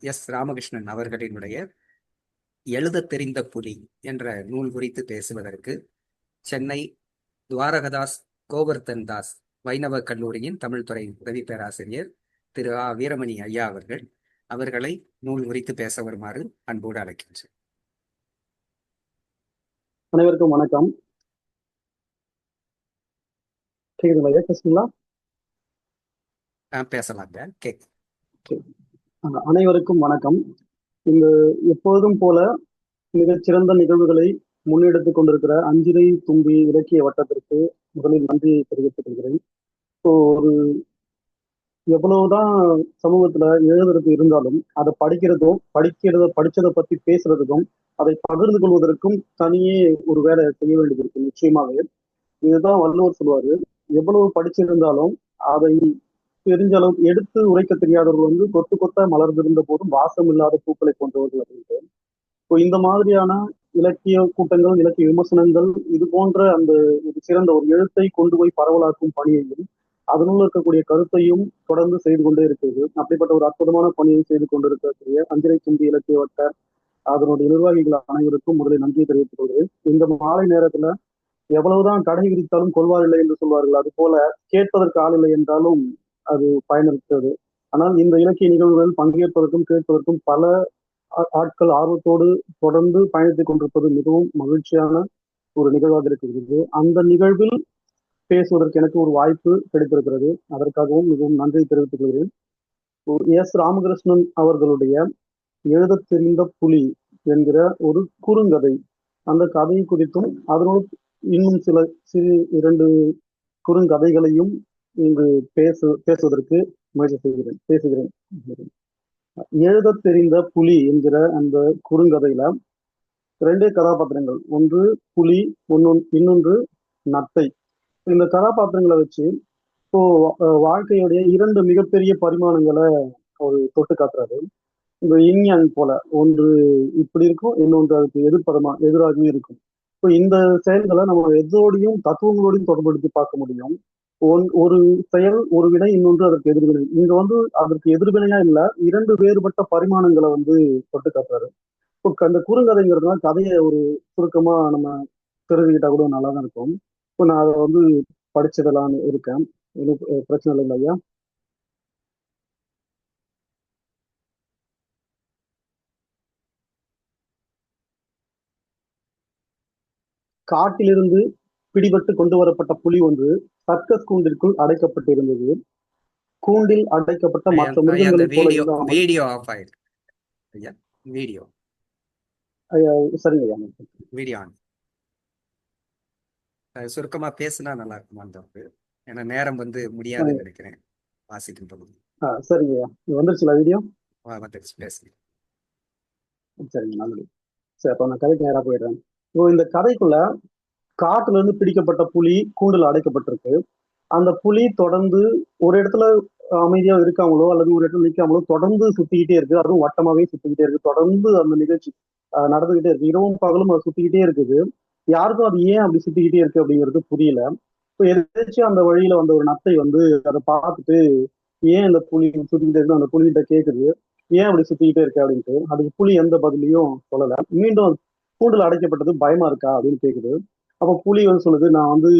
S Ramakrishnan அவர்களினுடைய எழுதத் தெரிந்த புலி என்ற நூல் குறித்து பேசுவதற்கு சென்னை துவாரகதாஸ் கோவர்தன் தாஸ் வைணவ கல்லூரியின் தமிழ்துறை உதவி பேராசிரியர் திரு ஆ. வீரமணி ஐயா அவர்கள் அவர்களை நூல் குறித்து பேச வருமாறு அன்போடு அழைக்கின்றேன். அனைவருக்கும் வணக்கம். கேக்குதுங்களா? பேசலாங்க. கேக் அஹ் அனைவருக்கும் வணக்கம். இந்த எப்போதும் போல மிகச்சிறந்த நிகழ்வுகளை முன்னெடுத்துக் கொண்டிருக்கிற அஞ்சிரை தும்பி இலக்கிய வட்டத்திற்கு முதலில் நன்றியை தெரிவித்துக் கொள்கிறேன். ஸோ ஒரு எவ்வளவுதான் சமூகத்துல எழுதுறது இருந்தாலும் அதை படிக்கிறதும் படிக்கிறத படிச்சதை பத்தி பேசுறதுக்கும் அதை பகிர்ந்து கொள்வதற்கும் தனியே ஒரு வேலை செய்ய வேண்டியது இருக்கு நிச்சயமாவே. இதுதான் வள்ளுவர் சொல்லுவாரு எவ்வளவு படிச்சிருந்தாலும் அதை தெரிஞ்ச அளவுக்கு எடுத்து உரைக்க தெரியாதவர்கள் வந்து கொத்து கொத்தா மலர்ந்திருந்த போதும் வாசம் இல்லாத பூக்களை போன்றவர்கள் அப்படின்ட்டு. இப்போ இந்த மாதிரியான இலக்கிய கூட்டங்கள் இலக்கிய விமர்சனங்கள் இது போன்ற அந்த ஒரு சிறந்த ஒரு எழுத்தை கொண்டு போய் பரவலாக்கும் பணியையும் அதனுள் இருக்கக்கூடிய கருத்தையும் தொடர்ந்து செய்து கொண்டே இருக்கிறது. அப்படிப்பட்ட ஒரு அற்புதமான பணியை செய்து கொண்டிருக்கக்கூடிய அஞ்சலை தும்பி இலக்கிய வட்ட அதனுடைய நிர்வாகிகள் அனைவருக்கும் முதலில் நன்றியை தெரிவித்துக் கொள்கிறேன். இந்த மாலை நேரத்துல எவ்வளவுதான் கடை விரித்தாலும் கொள்வார் என்று சொல்வார்கள். அது போல கேட்பதற்கு ஆள் இல்லை என்றாலும் அது பயனளித்தது ஆனால் இந்த இலக்கிய நிகழ்வுகளில் பங்கேற்பதற்கும் கேட்பதற்கும் பல ஆ- ஆட்கள் ஆர்வத்தோடு தொடர்ந்து பயணித்துக் கொண்டிருப்பது மிகவும் மகிழ்ச்சியான ஒரு நிகழ்வாக இருக்கிறது. அந்த நிகழ்வில் பேசுவதற்கு எனக்கு ஒரு வாய்ப்பு கிடைத்திருக்கிறது. அதற்காகவும் மிகவும் நன்றி தெரிவித்துக் கொள்கிறேன். எஸ். ராமகிருஷ்ணன் அவர்களுடைய எழுதத் தெரிந்த புலி என்கிற ஒரு குறுங்கதை. அந்த கதையை குறித்தும் அதனோடு இன்னும் சில சிறு இரண்டு குறுங்கதைகளையும் இங்கு பேசு பேசுவதற்கு முயற்சி செய்கிறேன் பேசுகிறேன். எழுதத் தெரிந்த புலி என்கிற அந்த குறுங்கதையில ரெண்டே கதாபாத்திரங்கள். ஒன்று புலி ஒன்னு இன்னொன்று நத்தை. இந்த கதாபாத்திரங்களை வச்சு இப்போ வாழ்க்கையுடைய இரண்டு மிகப்பெரிய பரிமாணங்களை அவர் தொட்டு காட்டுறாரு. இந்த இன்யாங் போல ஒன்று இப்படி இருக்கும் இன்னொன்று அதுக்கு எதிர்பதமா எதிராகவும் இருக்கும். இப்போ இந்த செயல்களை நம்ம எதோடையும் தத்துவங்களோடையும் தொடர்படுத்தி பார்க்க முடியும். ஒரு செயல் ஒரு வினை இன்னொன்று அதற்கு எதிர்வினை. இங்க வந்து அதற்கு எதிர்வினையா இல்ல இரண்டு வேறுபட்ட பரிமாணங்களை வந்து தொட்டு காட்டுறாரு. இப்போ அந்த குறுங்கதைங்கிறதுனா கதையை ஒரு சுருக்கமா நம்ம தெரிஞ்சுக்கிட்டா கூட நல்லா தான் இருக்கும். இப்போ நான் அதை வந்து படிச்சிடலான்னு இருக்கேன். எனக்கு பிரச்சனை இல்லை ஐயா காட்டிலிருந்து பிடிபட்டு கொண்டு வரப்பட்ட புலி ஒன்று சர்க்கஸ் கூண்டிற்குள் அடைக்கப்பட்டிருந்தது. கூண்டில் அடைக்கப்பட்ட மற்ற வீடியோ சரிங்க வீடியோ சுருக்கமா பேசுனா நல்லா இருக்குமா அந்த ஏன்னா நேரம் வந்து முடியாதுன்னு நினைக்கிறேன். வாசிக்கும் பகுதி சரிங்க வந்துருச்சுல வீடியோ? வந்துருச்சு பேசுங்க. சரிங்க நல்லது. சரி அப்போ நான் கதைக்கு நேரா போயிடுறேன். இப்போ இந்த கதைக்குள்ள காட்டுல இருந்து பிடிக்கப்பட்ட புலி கூண்டில் அடைக்கப்பட்டிருக்கு. அந்த புலி தொடர்ந்து ஒரு இடத்துல அமைதியா இருக்காங்களோ அல்லது ஒரு இடத்துல நிக்காமலோ தொடர்ந்து சுத்திக்கிட்டே இருக்கு. அதுவும் வட்டமாவே சுத்திக்கிட்டே இருக்கு. தொடர்ந்து அந்த நிகழ்ச்சி நடந்துகிட்டே இருக்கு. இரவும் பகலும் அது சுத்திக்கிட்டே இருக்குது. யாருக்கும் அது ஏன் அப்படி சுத்திக்கிட்டே இருக்கு அப்படிங்கிறது புரியல. இப்போ எதாச்சும் அந்த வழியில வந்த ஒரு நத்தை வந்து அதை பார்த்துட்டு ஏன் இந்த புலி சுத்திக்கிட்டே இருக்கு? அந்த புலிகிட்ட கேக்குது. ஏன் அப்படி சுத்திக்கிட்டே இருக்கு? அப்படின்ட்டு அதுக்கு புலி எந்த பதிலையும் சொல்லல. மீண்டும் அது கூண்டுல அடைக்கப்பட்டது பயமா இருக்கா அப்படின்னு கேக்குது. அப்ப புலி வந்து சொல்லுது நான் வந்து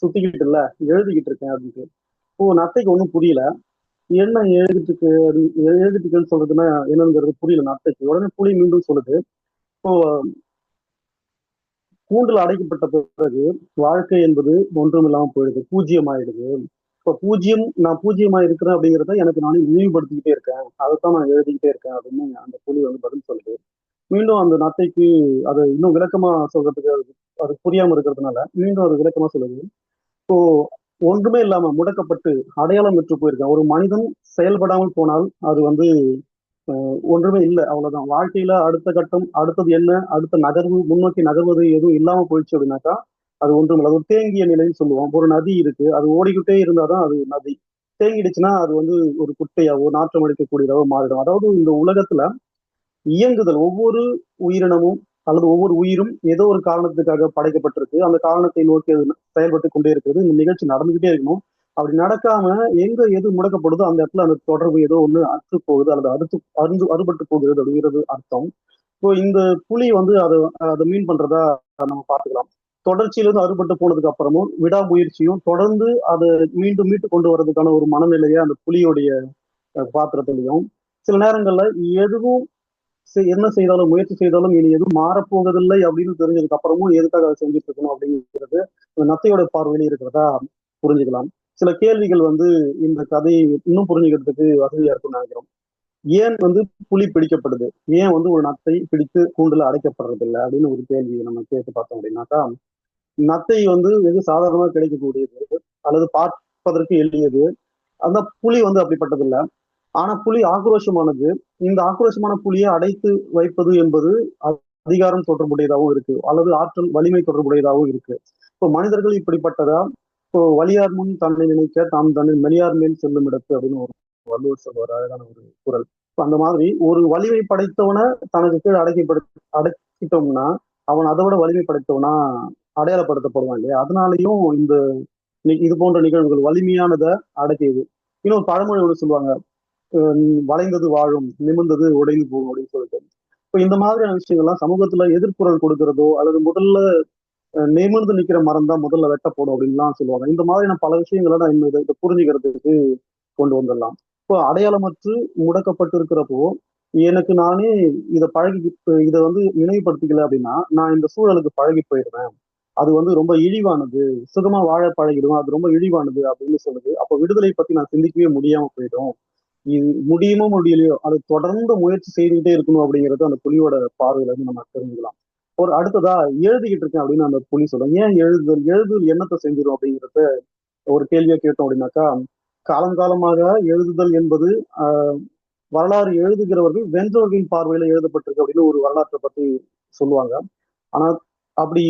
சுத்திக்கிட்டு இல்ல எழுதிக்கிட்டு இருக்கேன் அப்படின்ட்டு. ஓ நத்தைக்கு ஒன்றும் புரியல. என்ன எழுதிட்டு இருக்கு எழுதிட்டு இருக்குன்னு சொல்றதுன்னா என்னங்கிறது புரியல நத்தைக்கு உடனே புலி மீண்டும் சொல்லுது. இப்போ கூண்டில் அடைக்கப்பட்ட பிறகு வாழ்க்கை என்பது ஒன்றும் இல்லாம போயிடுது பூஜ்ஜியம் ஆயிடுது இப்போ பூஜ்ஜியம் நான் பூஜ்ஜியமா இருக்கிறேன் அப்படிங்கிறத எனக்கு நானே நினைவுபடுத்திக்கிட்டே இருக்கேன். அதைத்தான் நான் எழுதிக்கிட்டே இருக்கேன் அப்படின்னு அந்த புலி வந்து பதில் சொல்லுது. மீண்டும் அந்த நத்தைக்கு அதை இன்னும் விளக்கமா சொல்றதுக்கு அது புரியாம இருக்கிறதுனால மீண்டும் அது விளக்கமா சொல்லுது. இப்போ ஒன்றுமே இல்லாம முடக்கப்பட்டு அடையாளம் பெற்று போயிருக்கேன் ஒரு மனிதன் செயல்படாமல் போனால் அது வந்து ஒன்றுமே இல்லை அவ்வளவுதான். வாழ்க்கையில அடுத்த கட்டம் அடுத்தது என்ன அடுத்த நகர்வு முன்னோக்கி நகர்வது எதுவும் இல்லாம போயிடுச்சு அப்படின்னாக்கா அது ஒன்றும் இல்லை. அது ஒரு தேங்கிய நிலைன்னு சொல்லுவோம். ஒரு நதி இருக்கு. அது ஓடிக்கிட்டே இருந்தாதான் அது நதி. தேங்கிடுச்சுன்னா அது வந்து ஒரு குட்டையாவோ நாற்றம் அடிக்கக்கூடியதாவோ மாறிடும். அதாவது இந்த உலகத்துல இயங்குதல் ஒவ்வொரு உயிரினமும் அல்லது ஒவ்வொரு உயிரும் ஏதோ ஒரு காரணத்துக்காக படைக்கப்பட்டிருக்கு. அந்த காரணத்தை நோக்கி அது செயல்பட்டு கொண்டே இருக்கிறது. இந்த நிகழ்ச்சி நடந்துகிட்டே இருக்கணும். அப்படி நடக்காம எங்க எது முடக்கப்படுதோ அந்த இடத்துல அந்த தொடர்பு ஏதோ ஒண்ணு அற்று போகுது அல்லது அறுத்து அருந்து அறுபட்டு போகிறது அப்படிங்கிறது அர்த்தம். இப்போ இந்த புலி வந்து அதை அதை மீன் பண்றதா நம்ம பார்த்துக்கலாம். தொடர்ச்சியிலிருந்து அறுபட்டு போனதுக்கு அப்புறமும் விடாமுயற்சியும் தொடர்ந்து அதை மீண்டும் மீட்டு கொண்டு வர்றதுக்கான ஒரு மனநிலையை அந்த புலியோடைய பாத்திரத்திலையும். சில நேரங்கள்ல எதுவும் என்ன செய்தாலும் முயற்சி செய்தாலும் இனி எதுவும் மாறப்போவதில்லை அப்படின்னு தெரிஞ்சதுக்கு அப்புறமும் எதுக்காக அதை செஞ்சுட்டு இருக்கணும் அப்படிங்கிறது நத்தையோட பார்வையில இருக்கிறதா புரிஞ்சுக்கலாம். சில கேள்விகள் வந்து இந்த கதையை இன்னும் புரிஞ்சுக்கிறதுக்கு வசதியா இருக்கும்னு நினைக்கிறோம். ஏன் வந்து புலி பிடிக்கப்படுது? ஏன் வந்து ஒரு நத்தை பிடித்து கூண்டுல அடைக்கப்படுறது இல்லை அப்படின்னு ஒரு கேள்வி நம்ம கேட்டு பார்த்தோம் அப்படின்னாக்கா நத்தை வந்து வெகு சாதாரணமாக கிடைக்கக்கூடியது அல்லது பார்ப்பதற்கு எளியது. அந்த புலி வந்து அப்படிப்பட்டதில்லை. ஆனா புலி ஆக்ரோஷமானது. இந்த ஆக்ரோஷமான புலியை அடைத்து வைப்பது என்பது அதிகாரம் தொடர்புடையதாகவும் இருக்கு. அல்லது ஆற்றல் வலிமை தொடர்புடையதாகவும் இருக்கு. இப்போ மனிதர்கள் இப்படிப்பட்டதா? இப்போ வலியார் முன் தன்னை நினைக்க தாம் தன்னை மெலியார் மேல் செல்லும் இடத்து அப்படின்னு ஒரு வள்ளுவர் சொல்வார். அழகான ஒரு குரல். அந்த மாதிரி ஒரு வலிமை படைத்தவனை தனக்கு கீழ் அடக்கிப்படு அடக்கிட்டோம்னா அவன் அதை விட வலிமை படைத்தவனா அடையாளப்படுத்தப்படுவான் இல்லையா? அதனாலையும் இந்த இது போன்ற நிகழ்வுகள் வலிமையானதை அடக்கியது. இன்னும் பழமொழி ஒன்று சொல்லுவாங்க. வளைந்தது வாழும் நிமிர்ந்தது உடைந்து போகும் அப்படின்னு சொல்லிட்டு. இப்போ இந்த மாதிரியான விஷயங்கள்லாம் சமூகத்துல எதிர்ப்புறல் கொடுக்கறதோ அல்லது முதல்ல நிமிர்ந்து நிக்கிற மரம் தான் முதல்ல வெட்டப்படும் அப்படின்லாம் சொல்லுவாங்க. இந்த மாதிரியான பல விஷயங்களை நான் இதை இதை புரிஞ்சுக்கிறதுக்கு கொண்டு வந்துடலாம். இப்போ அடையாளமற்று முடக்கப்பட்டு இருக்கிறப்போ எனக்கு நானே இதை பழகி இதை வந்து நினைவுபடுத்திக்கல அப்படின்னா நான் இந்த சூழலுக்கு பழகி போயிடுவேன். அது வந்து ரொம்ப இழிவானது. சுகமா வாழ பழகிடும் அது ரொம்ப இழிவானது அப்படின்னு சொல்லுது. அப்போ விடுதலை பத்தி நான் சிந்திக்கவே முடியாம போயிடும். இது முடியுமோ முடியலையோ அது தொடர்ந்து முயற்சி செய்துக்கிட்டே இருக்கணும் அப்படிங்கிறது அந்த புலியோட பார்வையில இருந்து நம்ம தெரிஞ்சுக்கலாம். ஒரு அடுத்ததா எழுதிக்கிட்டு இருக்கேன் அப்படின்னு அந்த புலி சொல்றேன். ஏன் எழுதுதல் எழுதுதல் என்னத்தை செஞ்சிடும் அப்படிங்கிறத ஒரு கேள்வியை கேட்டோம் அப்படின்னாக்கா காலங்காலமாக எழுதுதல் என்பது ஆஹ், வரலாறு எழுதுகிறவர்கள் வென்றவர்களின் பார்வையில எழுதப்பட்டிருக்கு அப்படின்னு ஒரு வரலாற்றை பத்தி சொல்லுவாங்க. ஆனா அப்படி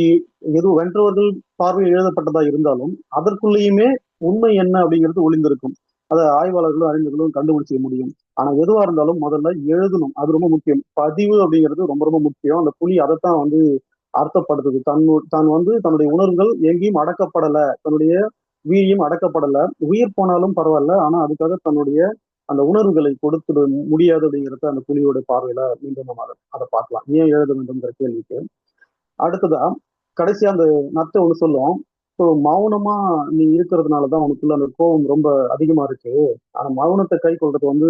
எதுவும் வென்றவர்கள் பார்வையில் எழுதப்பட்டதா இருந்தாலும் அதற்குள்ளேயுமே உண்மை என்ன அப்படிங்கிறது ஒளிந்திருக்கும். அதை ஆய்வாளர்களும் அறிஞர்களும் கண்டுபிடிச்சிக்க முடியும். ஆனா எதுவா இருந்தாலும் முதல்ல எழுதணும். அது ரொம்ப முக்கியம். பதிவு அப்படிங்கிறது ரொம்ப ரொம்ப முக்கியம். அந்த புலி அதைத்தான் வந்து அர்த்தப்படுத்துது. தன் தான் வந்து தன்னுடைய உணர்வுகள் எங்கேயும் அடக்கப்படல. தன்னுடைய வீரியம் அடக்கப்படல. உயிர் போனாலும் பரவாயில்ல. ஆனா அதுக்காக தன்னுடைய அந்த உணர்வுகளை கொடுத்துட முடியாது அப்படிங்கிறத அந்த புலியோட பார்வையில மீண்டும் நம்ம அதை அதை பார்க்கலாம். ஏன் எழுத வேண்டும்ங்கிற கேள்விக்கு. அடுத்ததா கடைசியா அந்த நத்தை ஒண்ணு சொல்லும். ஸோ மௌனமா நீ இருக்கிறதுனாலதான் உனக்குள்ள அந்த கோபம் ரொம்ப அதிகமா இருக்கு. ஆனா மௌனத்தை கை கொள்றது வந்து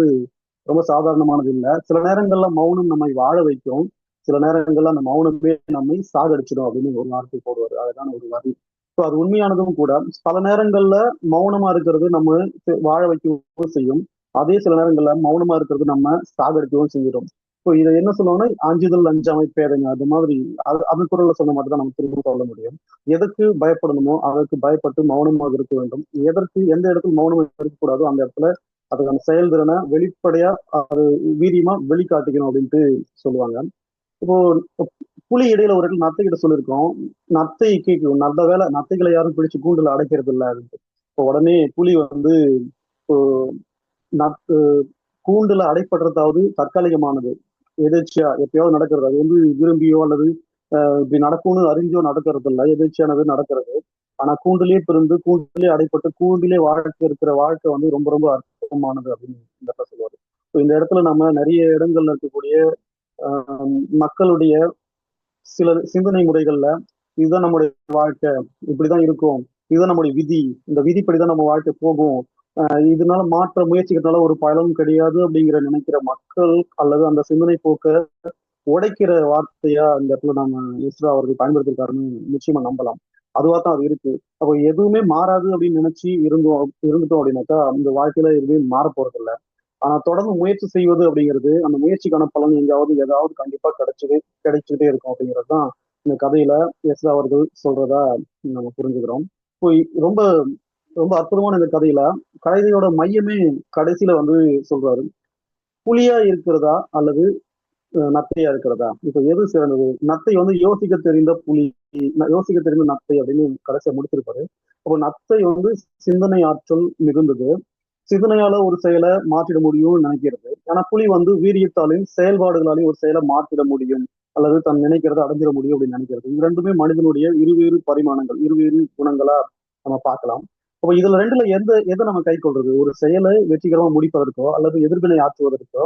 ரொம்ப சாதாரணமானது இல்ல. சில நேரங்கள்ல மௌனம் நம்மை வாழ வைக்கும். சில நேரங்கள்ல அந்த மௌனமே நம்மை சாகடிச்சிடும் அப்படின்னு ஒரு வார்த்தை போடுவார். அதுதான் ஒரு வரி. ஸோ அது உண்மையானதும் கூட பல நேரங்கள்ல மௌனமா இருக்கிறது நம்ம வாழ வைக்கவும் செய்யும். அதே சில நேரங்கள்ல மௌனமா இருக்கிறது நம்ம சாகடிக்கவும் செய்கிறோம். இப்போ இதை என்ன சொல்லுவாங்கன்னா அஞ்சுதல் அஞ்சாமை பேதைங்க அது மாதிரி அது அது குரல்ல சொன்ன மாதிரி தான் நம்ம திரும்ப சொல்ல முடியும். எதற்கு பயப்படணுமோ அதற்கு பயப்பட்டு மௌனமாக இருக்க வேண்டும். எதற்கு எந்த இடத்துல மௌனமாக இருக்கக்கூடாதோ அந்த இடத்துல அதுக்கான செயல்திறனை வெளிப்படையா அது வீரியமா வெளிக்காட்டிக்கணும் அப்படின்ட்டு சொல்லுவாங்க. இப்போ புலி இடையில ஒரு இடத்துல நத்தை கிட்ட சொல்லியிருக்கோம். நத்தை கேட்கும் நல்ல வேலை நத்தைகளை யாரும் பிடிச்சு கூண்டுல அடைக்கிறது இல்லை அப்படின்ட்டு. இப்போ உடனே புலி வந்து இப்போ கூண்டுல அடைப்படுறதாவது தற்காலிகமானது. எதேச்சியா எப்பயாவது நடக்கிறது. அது வந்து விரும்பியோ அல்லது இப்படி நடக்கும்னு அறிஞ்சோ நடக்கிறது இல்லை எதிர்ச்சியானது நடக்கிறது. ஆனா கூண்டிலே பிறந்து கூண்டிலே அடைப்பட்டு கூண்டிலே வாழ்க்கை இருக்கிற வாழ்க்கை வந்து ரொம்ப ரொம்ப அற்புதமானது அப்படின்னு இந்த இடத்துல சொல்லுவாரு. ஸோ இந்த இடத்துல நம்ம நிறைய இடங்கள்ல இருக்கக்கூடிய மக்களுடைய சில சிந்தனை முறைகள்ல இதுதான் நம்முடைய வாழ்க்கை இப்படிதான் இருக்கும் இதுதான் நம்முடைய விதி இந்த விதிப்படிதான் நம்ம வாழ்க்கை போகும் இதனால மாற்ற முயற்சிக்கிறதுனால ஒரு பலனும் கிடையாது அப்படிங்கிற நினைக்கிற மக்கள் அல்லது அந்த சிந்தனை போக்க உடைக்கிற வார்த்தையா இந்த இடத்துல நம்ம இஸ்ரோ அவர்கள் பயன்படுத்திருக்காருன்னு நிச்சயமா நம்பலாம். அதுவா தான் அது இருக்கு. அப்போ எதுவுமே மாறாது அப்படின்னு நினைச்சு இருந்தோம் இருந்துட்டோம் அப்படின்னாக்கா அந்த வாழ்க்கையில எதுவுமே மாற போறது இல்லை ஆனா தொடர்ந்து முயற்சி செய்வது அப்படிங்கிறது அந்த முயற்சிக்கான பலன் எங்காவது ஏதாவது கண்டிப்பா கிடைச்சது கிடைச்சிக்கிட்டே இருக்கும் அப்படிங்கிறது தான் இந்த கதையில எஸ்ரா அவர்கள் சொல்றதா நம்ம புரிஞ்சுக்கிறோம். இப்போ ரொம்ப ரொம்ப அற்புதமான இந்த கதையில. கதையோட மையமே கடைசியில வந்து சொல்றாரு. புலியா இருக்கிறதா அல்லது நத்தையா இருக்கிறதா? இப்ப எது சிறந்தது? நத்தை வந்து யோசிக்க தெரிந்த புலி யோசிக்க தெரிந்த நத்தை அப்படின்னு கடைசியா முடிச்சிருப்பாரு. அப்போ நத்தை வந்து சிந்தனை ஆற்றல் மிகுந்தது. சிந்தனையால ஒரு செயலை மாற்றிட முடியும்னு நினைக்கிறது. ஆனா புலி வந்து வீரியத்தாலையும் செயல்பாடுகளாலையும் ஒரு செயலை மாற்றிட முடியும். அல்லது தன் நினைக்கிறத அடைஞ்சிட முடியும் அப்படின்னு நினைக்கிறது. இது ரெண்டுமே மனிதனுடைய இருவேறு பரிமாணங்கள் இருவேறு குணங்களா நம்ம பார்க்கலாம். அப்ப இதுல ரெண்டுல எந்த எதை நம்ம கை கொள்றது? ஒரு செயலை வெற்றிகரமா முடிப்பதற்கோ அல்லது எதிர்வினை ஆற்றுவதற்கோ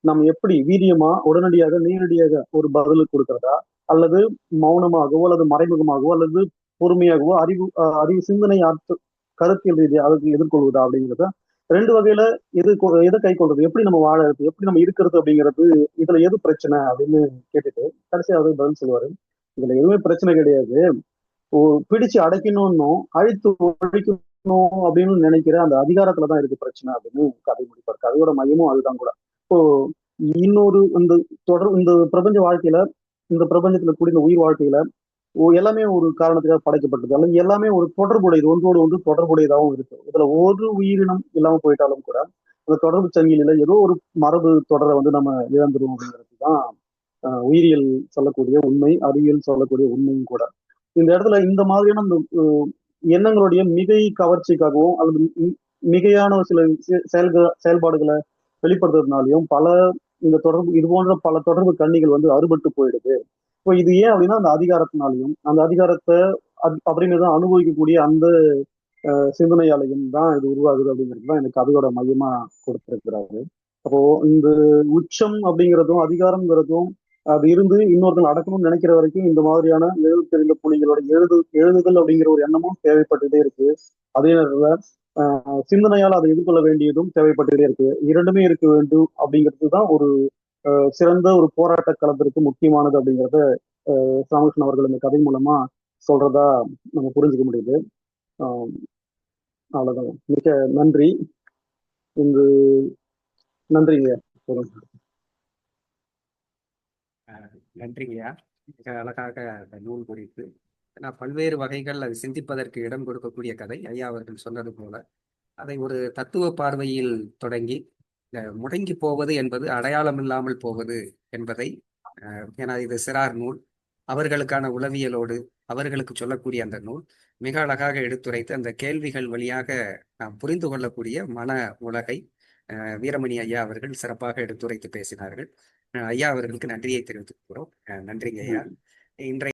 நம்ம எப்படி வீரியமா உடனடியாக நேரடியாக ஒரு பதில் கொடுக்கறதா? அல்லது மௌனமாகவோ அல்லது மறைமுகமாகவோ அல்லது பொறுமையாகவோ அறிவு அறிவு சிந்தனை ஆற்று கருத்தியல் ரீதியாக எதிர்கொள்வதா அப்படிங்கிறத ரெண்டு வகையில எது கொ- எதை கை கொள்றது? எப்படி நம்ம வாழறது எப்படி நம்ம இருக்கிறது அப்படிங்கிறது இதுல எது பிரச்சனை அப்படின்னு கேட்டுட்டு கடைசியாக அவர் பதில் சொல்லுவாரு. இதுல எதுவுமே பிரச்சனை கிடையாது. பிடிச்சு அடைக்கணும்னும் அழித்து ஒழிக்கணும் அப்படின்னு நினைக்கிற அந்த அதிகாரத்துலதான் இருக்கு பிரச்சனை அப்படின்னு கதை முடிப்பார் கதையோட மையமும் அதுதான் கூட. இப்போ இன்னொரு இந்த தொடர் இந்த பிரபஞ்ச வாழ்க்கையில இந்த பிரபஞ்சத்துல கூடிய இந்த உயிர் வாழ்க்கையில ஓ- எல்லாமே ஒரு காரணத்துக்காக படைக்கப்பட்டது. அல்லது எல்லாமே ஒரு தொடர்புடையது ஒன்றோடு ஒன்று தொடர்புடையதாகவும் இருக்கு. இதுல ஒரு உயிரினம் இல்லாம போயிட்டாலும் கூட அந்த தொடர்பு சங்கிலியில ஏதோ ஒரு மரபு தொடரை வந்து நம்ம இழந்துருவோம் அப்படிங்கிறது தான் உயிரியல் சொல்லக்கூடிய உண்மை அறிவியல் சொல்லக்கூடிய உண்மையும் கூட. இந்த இடத்துல இந்த மாதிரியான இந்த எண்ணங்களுடைய மிகை கவர்ச்சிக்காகவும் அல்லது மி- மிகையான சில செயல்கள் செயல்க செயல்பாடுகளை வெளிப்படுத்துறதுனாலையும் பல இந்த தொடர்பு இது போன்ற பல தொடர்பு கண்ணிகள் வந்து அறுபட்டு போயிடுது. இப்போ இது ஏன் அப்படின்னா அந்த அதிகாரத்தினாலையும் அந்த அதிகாரத்தை அப்படின்னு தான் அனுபவிக்கக்கூடிய அந்த சிந்தனையாலையும் தான் இது உருவாகுது அப்படிங்கிறது தான் எனக்கு கதையோட மையமா கொடுத்திருக்கிறாரு. அப்போ இந்த உச்சம் அப்படிங்கிறதும் அதிகாரம்ங்கிறதும் அது இருந்து இன்னொருத்தங்க அடக்கணும்னு நினைக்கிற வரைக்கும் இந்த மாதிரியான எழுது தெரிந்த புலிகளோட எழுது எழுதுதல் அப்படிங்கிற ஒரு எண்ணமும் தேவைப்பட்டுட்டே இருக்கு. அதே நேரத்தில் ஆஹ், சிந்தனையால் அதை எதிர்கொள்ள வேண்டியதும் தேவைப்பட்டுட்டே இருக்கு. இரண்டுமே இருக்க வேண்டும் அப்படிங்கிறது தான் ஒரு சிறந்த ஒரு போராட்ட களத்திற்கு முக்கியமானது அப்படிங்கிறத ஆஹ், ராமகிருஷ்ணன் அவர்கள் இந்த கதை மூலமா சொல்றதா நம்ம புரிஞ்சுக்க முடியுது. ஆஹ், அவ்வளவுதான். மிக நன்றி. இங்கு நன்றிங்க. போதும் நன்றிங்கய்யா மிக அழகாக அந்த நூல் குறித்து நான் பல்வேறு வகைகள் அது சிந்திப்பதற்கு இடம் கொடுக்கக்கூடிய கதை ஐயா அவர்கள் சொன்னது போல அதை ஒரு தத்துவ பார்வையில் தொடங்கி முடங்கி போவது என்பது அடையாளம் இல்லாமல் போவது என்பதை ஏன்னா இது சிறார் நூல். அவர்களுக்கான உளவியலோடு அவர்களுக்கு சொல்லக்கூடிய அந்த நூல் மிக அழகாக எடுத்துரைத்து அந்த கேள்விகள் வழியாக நாம் புரிந்து கொள்ளக்கூடிய மன உலகை வீரமணி ஐயா அவர்கள் சிறப்பாக எடுத்துரைத்து பேசினார்கள். ஐயா அவர்களுக்கு நன்றியை தெரிவித்துக் அஹ், நன்றிங்க ஐயா. இன்றைய